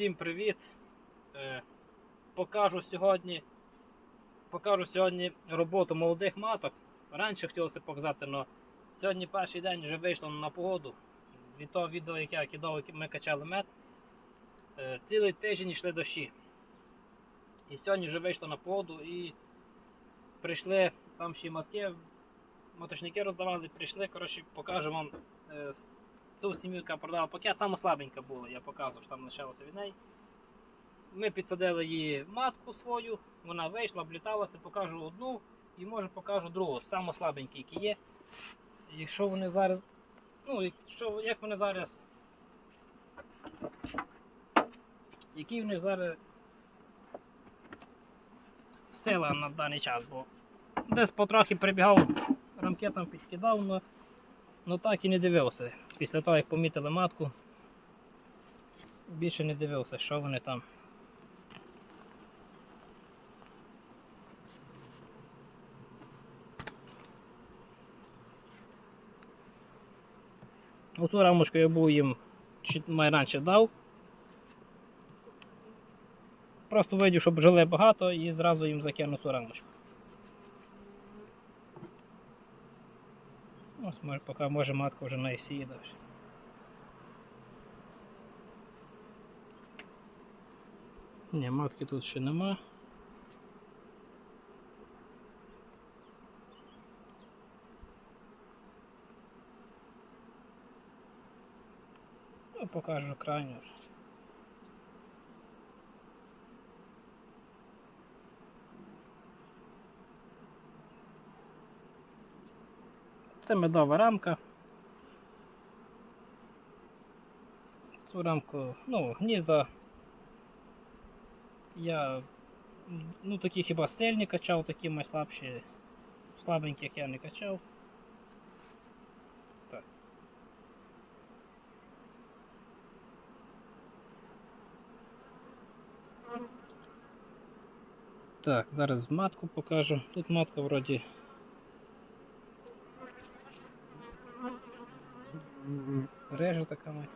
Всім привіт! Е, Покажу сьогодні, покажу сьогодні роботу молодих маток. Раніше хотілося показати, але сьогодні перший день вже вийшло на погоду. Від того відео, яке я кидав, ми качали мед. Е, Цілий тиждень йшли дощі. І сьогодні вже вийшло на погоду і прийшли там ще матки, моточники роздавали, прийшли. Коротше, покажу вам е, цю сім'ю, яка продала пакет, саме слабенька була, я показував, що там лишалося від неї. Ми підсадили її матку свою, вона вийшла, обліталася, покажу одну і може покажу другу, саму слабенькі, які є. Якщо вони зараз. Ну, якщо, як вони зараз. Які в них зараз сила на даний час, бо десь потрохи прибігав, рамки там підкидав, але так і не дивився. Після того, як помітили матку, більше не дивився, що вони там. Оцю рамочку я був їм май раніше дав. Просто видів, щоб жили багато і зразу їм закинув цю рамочку. Ось може, поки може матка вже наїсіє далі. Ні, матки тут ще нема. Ну, покажу крайню. вже. Це медова рамка. Цю рамку, ну, гнізда я ну такі хіба сильні качав, такі найслабші, слабеньких я не качав. Так. Так, зараз матку покажу. Тут матка вроді Реже така мать.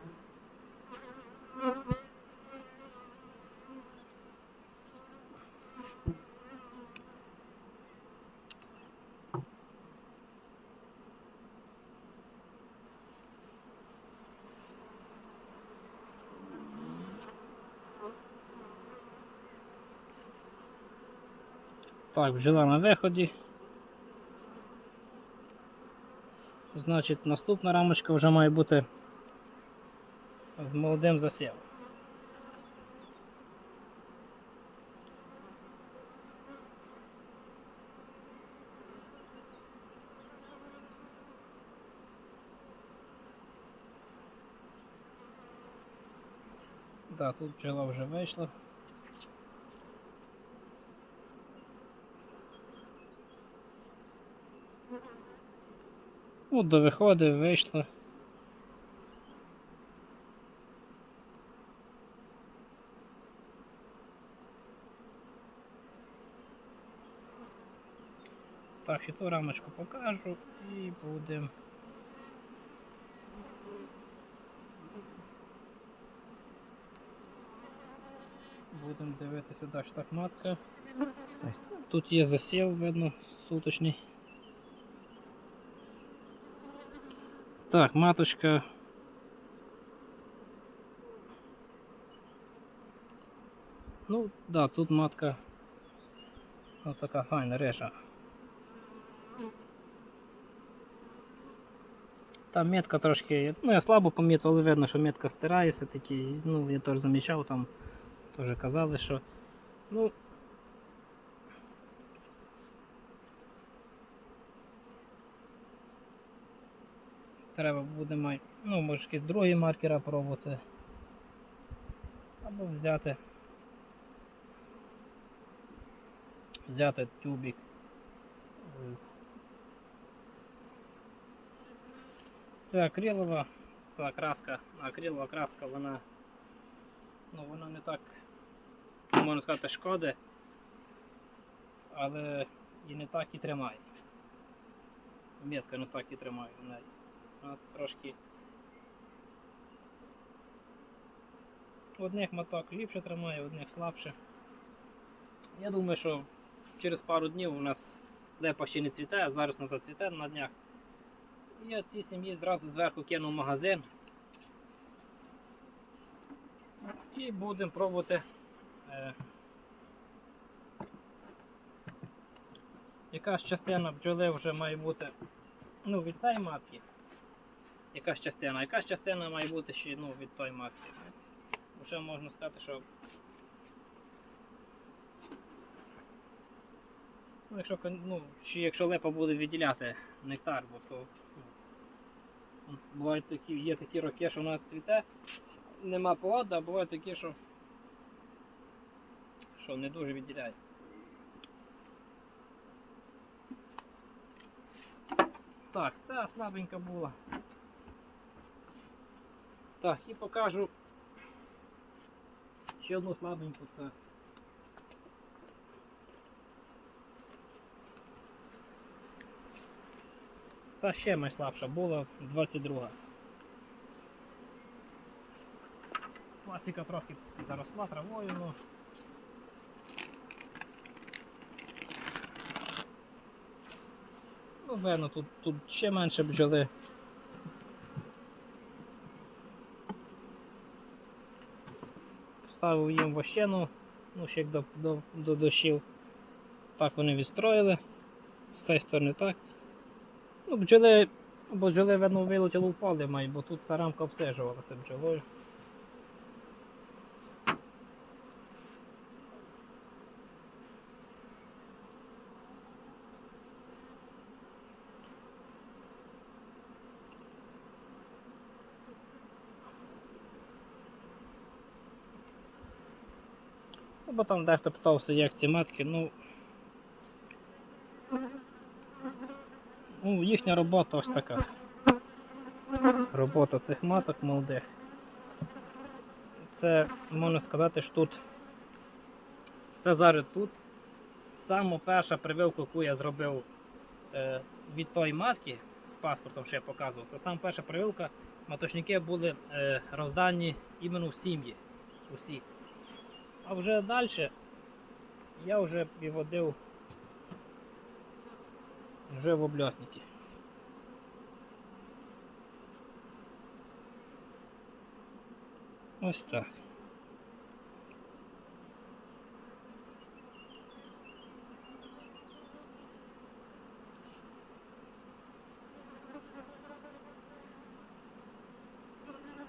Так, бджола на виході. Значить, наступна рамочка вже має бути з молодим засівом. Да, тут бджола вже вийшла. Ну, до виходу вийшло. Так, рамочку покажу і будемо. Будемо дивитися далі так матка. Тут є засів, видно, суточний. Так, маточка. Ну, да, тут матка. Ось така файна реша. Там метка трошки, ну я слабо помітив, але видно, що метка стирається такі, ну я теж замічав, там теж казали, що ну треба буде май, ну, може якісь другі маркера пробувати. Або взяти. Взяти тюбик. Це акрилова, це краска, акрилова краска, вона ну вона не так, можна сказати, шкоди, але і не так і тримає. Метка не так і тримає в неї. Вона трошки Одних моток ліпше тримає, одних слабше. Я думаю, що через пару днів у нас лепа ще не цвіте, зараз вона зацвіте на днях. І я цій сім'ї зразу зверху кинув магазин. І будемо пробувати. Е, якась частина бджоли вже має бути ну, від цієї матки. Якась частина, якась частина має бути ще ну, від тої матки. Вже можна сказати, що ну, якщо, ну, чи якщо лепа буде відділяти нектар, бо то ну, бувають такі, є такі роки, що вона цвіте, нема погоди, а бувають такі, що, що не дуже відділяє. Так, ця слабенька була. Так, і покажу ще одну слабеньку це. Це ще найслабша була 22. Класика трохи заросла травою, ну. Ну, видно, тут, тут ще менше бджоли. Ставив їм вощену, ну ще як до, до, до дощів. Так вони відстроїли. З цієї сторони так. Бджоли, бо бджоли, видно, вилетіло впали, май, бо тут ця рамка обсижувалася бджолою. Бо там дехто питався, як ці матки, ну. Ну, їхня робота ось така. Робота цих маток молодих. Це можна сказати, що тут. Це зараз тут. Саме перша прививка, яку я зробив е, від тої матки з паспортом, що я показував, то саме перша прививка, маточники були е, роздані іменно в сім'ї. Усі. А вже далі я вже виводив вже в обльотники. Ось так.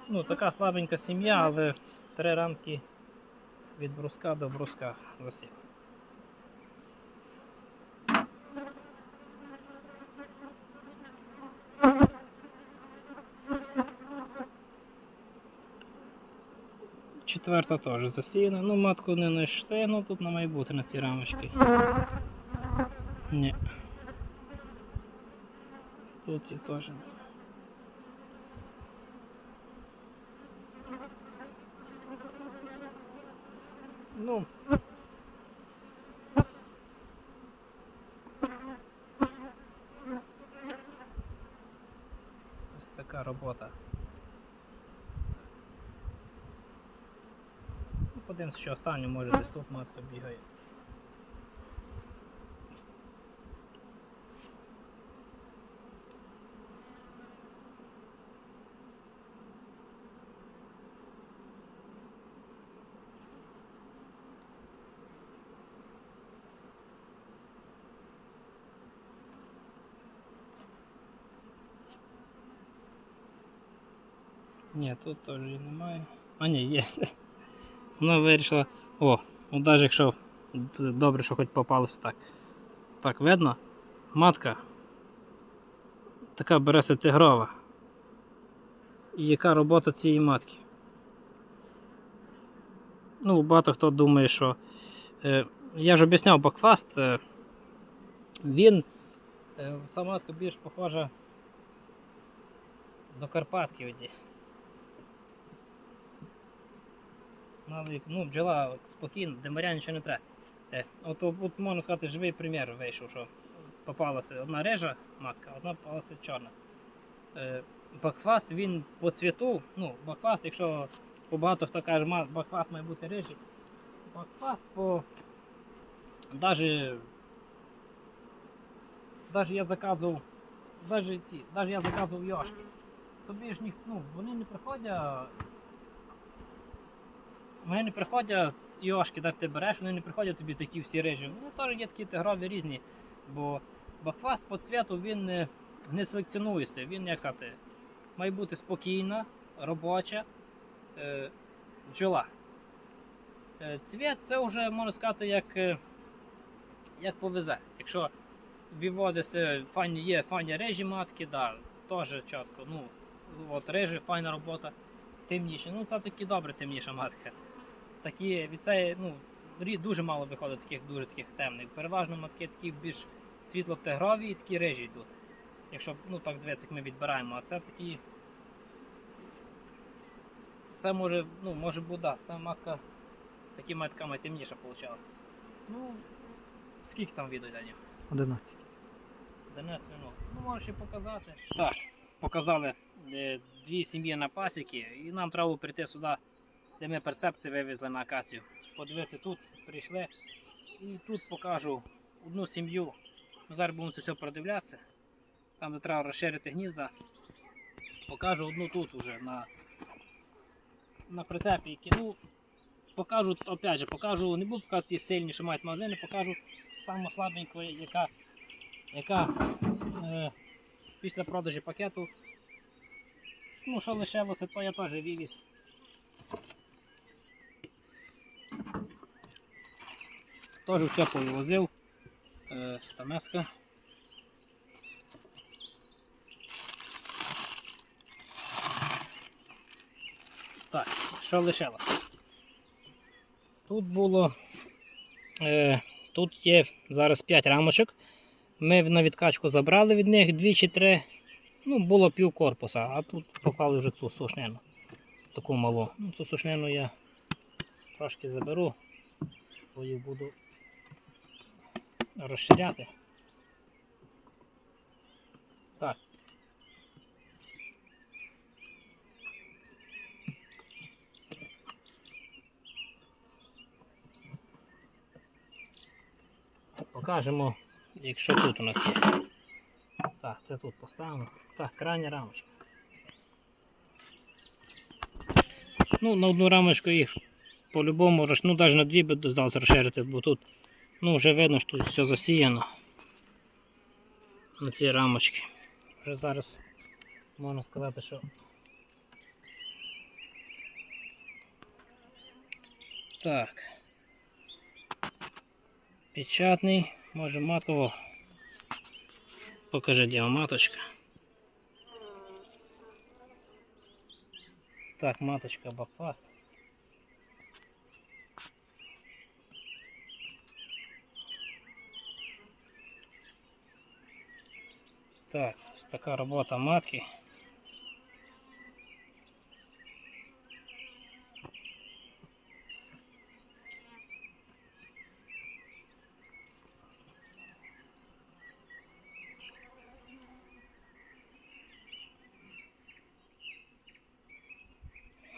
Ну, така слабенька сім'я, але три рамки від бруска до бруска засів. Четверта теж засіяна. Ну, матку не знайшли, ну тут на має бути на цій рамочці. Ні. Тут і теж. Ну. Ось така робота. Подивимось, що останню, може десь тут матка бігає. Ні, тут теж немає. А ні, є. Вона вирішила. О, ну навіть якщо добре, що хоч попалося так. Так, видно? Матка. Така береться тигрова. І яка робота цієї матки? Ну, багато хто думає, що. Е, я ж об'ясняв бакфаст. Е, він. Е, ця матка більш похожа до Карпатки. Навик, ну, бджола спокійно, демаря нічого не треба. Е, от, от можна сказати, живий примір вийшов, що попалася одна режа матка, одна попалася чорна. Е, бакфаст він по цвіту, ну, бакфаст, якщо багато хто каже, «Ма- бакфаст має бути рижий. Бакфаст по. Даже я заказував. Даже я заказував йошки. Тобі ж ніх, ну, вони не приходять. Вони не приходять йошки, так ти береш, вони не приходять тобі такі всі рижі. Вони теж є такі тигрові різні. Бо бакфаст по цвіту він не, не селекціонується. Він, як сказати, має бути спокійна, робоча е, бджола. Е, цвіт це вже можна сказати, як, е, як повезе. Якщо виводиться, файні, є файні режі матки, да, теж чітко. Ну, от режі, файна робота, темніше. Ну, це таки добре темніша матка. Такі від цієї, ну, дуже мало виходить таких дуже таких темних. Переважно матки такі більш світло-тигрові і такі режі йдуть. Якщо ну так дивитися, як ми відбираємо, а це такі. Це може, ну, може бути, да, це матка такими матками темніша вийшла. Ну, скільки там відео Дані? 11. Денис вино. Ну, можеш ще показати. Так, показали е, дві сім'ї на пасіки, і нам треба прийти сюди, де ми перцепції вивезли на акацію. Подивитися тут, прийшли. І тут покажу одну сім'ю. Ну, Зараз будемо це все продивлятися. Там, де треба розширити гнізда. Покажу одну тут уже на, на прицепі, які, ну, покажу, опять же, покажу, не буду показувати ті сильні, що мають магазини, покажу саму слабеньку, яка яка е, після продажу пакету, ну що лишилося, то я теж вивіз. Теж все повивозив. Стамеска. Так, що лишилося? Тут було. Е, тут є зараз 5 рамочок. Ми на відкачку забрали від них дві чи три. Ну, було пів корпуса, а тут поклали вже цю сушнину. Таку малу. Ну, цю сушнину я трошки заберу, бо їх буду розширяти. Так. Покажемо, якщо тут у нас є. Так, це тут поставимо. Так, крайня рамочка. Ну, на одну рамочку їх по-любому, ну навіть на дві би здалося розширити, бо тут ну, вже видно, що тут все засіяно на ці рамочки. Вже зараз можна сказати, що так. Печатний, може матково. Покажи, де маточка. Так, маточка Бакфаст. Так, ось така робота матки.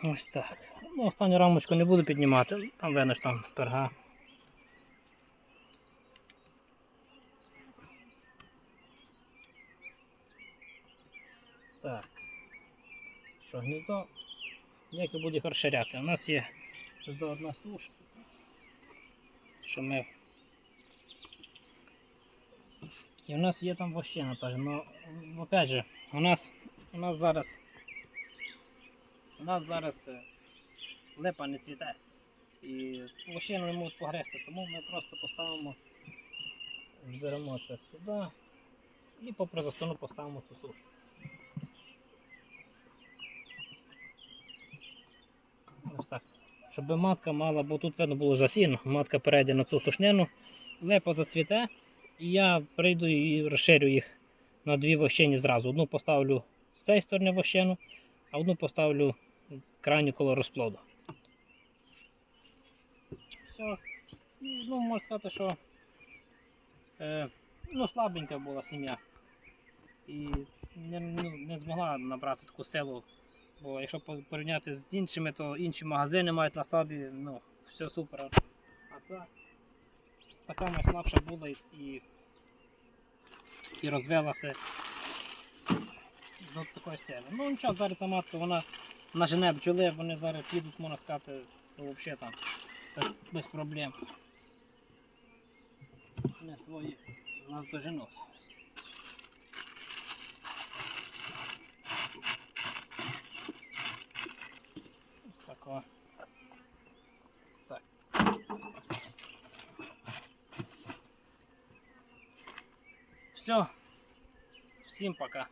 Ось так. Ну, останню рамочку не буду піднімати, там видно, там перга. Так. Що, гніздо? Як і буде розширяти? У нас є гніздо одна суш. Що ми. І у нас є там вощина теж. Ну, опять же, у нас, у нас зараз у нас зараз е, липа не цвіте. І лощину не можуть погрести, тому ми просто поставимо, зберемо це сюди і попри застону поставимо цю сушу. Ось так. Щоб матка мала, бо тут видно було засіяно, матка перейде на цю сушнину, липа зацвіте, і я прийду і розширю їх на дві вощини зразу. Одну поставлю з цієї сторони вощину, а одну поставлю крайню коло розплоду. Все. Ну, можна сказати, що е, ну, слабенька була сім'я. І не, не змогла набрати таку силу Бо якщо порівняти з іншими, то інші магазини мають на собі, ну, все супер. А це така найслабша була і, і, розвелася до такої сили. Ну нічого, зараз ця матка, вона нажене бджоли, вони зараз підуть, можна сказати, взагалі там без, проблем. Не свої нас доженуть. Ось тако. Так. Все. Всім пока.